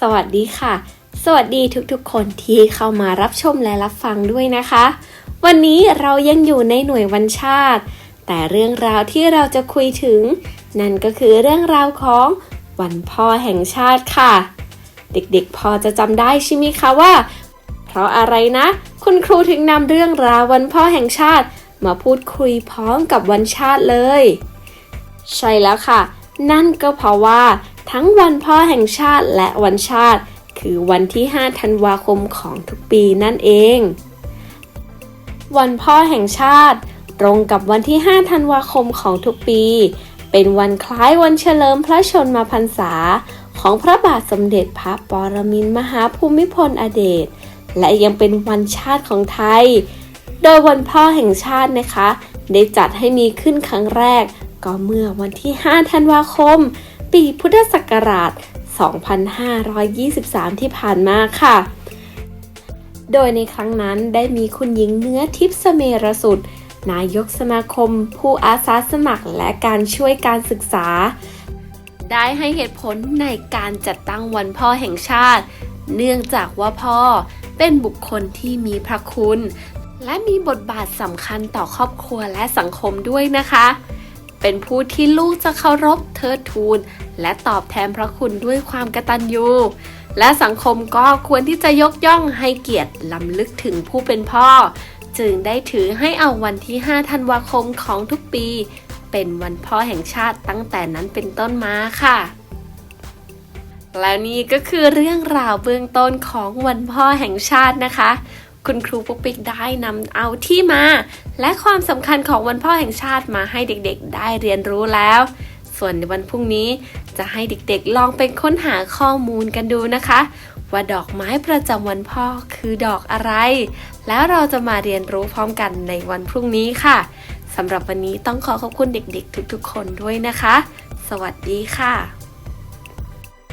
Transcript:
สวัสดีค่ะ สวัสดีทุกๆ คนที่เข้ามารับชมและรับฟังด้วยนะคะ วันนี้เรายังอยู่ในหน่วยวันชาติ แต่เรื่องราวที่เราจะคุยถึง นั่นก็คือเรื่องราวของวันพ่อแห่งชาติค่ะ เด็กๆ พอจะจำได้ใช่ไหมคะว่า เพราะอะไรนะ คุณครูถึงนำเรื่องราววันพ่อแห่งชาติ มาพูดคุยพร้อมกับวันชาติเลย ใช่แล้วค่ะ นั่นก็เพราะว่า ทั้งวันพ่อแห่งชาติและวันชาติ คือวันที่ 5 ธันวาคมของทุกปีนั่นเอง วันพ่อแห่งชาติ ตรงกับวันที่ 5 ธันวาคมของทุกปี เป็นวันคล้ายวันเฉลิมพระชนมพรรษา ของพระบาทสมเด็จพระปรมินทรมหาภูมิพลอเดชและยังเป็นวันชาติของไทย โดยวันพ่อแห่งชาตินะคะ ได้จัดให้มีขึ้นครั้งแรก ก็เมื่อวันที่ 5 ธันวาคม ปีพุทธศักราช 2523 ที่ผ่านมาค่ะ โดยในครั้งนั้นได้มีคุณหญิงเนื้อทิพย์เสเมรสุด นายกสมาคม ผู้อาสาสมัครและการช่วยการศึกษา ได้ให้เหตุผลในการจัดตั้งวันพ่อแห่งชาติ เนื่องจากว่าพ่อเป็นบุคคลที่มีพระคุณ และมีบทบาทสำคัญต่อครอบครัวและสังคมด้วยนะคะ เป็นผู้ที่ลูกจะเคารพเทิดทูน และตอบแทนพระคุณด้วยความกตัญญูและสังคมก็ควรที่จะยกย่องให้เกียรติล้ำลึกถึงผู้เป็นพ่อ จึงได้ถือให้เอาวันที่ 5 ธันวาคมของทุกปี เป็นวันพ่อแห่งชาติตั้งแต่นั้นเป็นต้นมาค่ะ และนี่ก็คือเรื่องราวเบื้องต้นของวันพ่อแห่งชาตินะคะ คุณครูปุ๊กปิ๊กได้นำเอาที่มา และความสำคัญของวันพ่อแห่งชาติมาให้เด็กๆ ได้เรียนรู้แล้ว ส่วนในวันพรุ่งนี้จะให้เด็กๆ ลองไปค้นหาข้อมูลกันดูนะคะ ว่าดอกไม้ประจำวันพ่อคือดอกอะไร แล้วเราจะมาเรียนรู้พร้อมกันในวันพรุ่งนี้ค่ะสำหรับวันนี้ต้องขอขอบคุณเด็กๆ ทุกๆ คนด้วยนะคะ สวัสดีค่ะ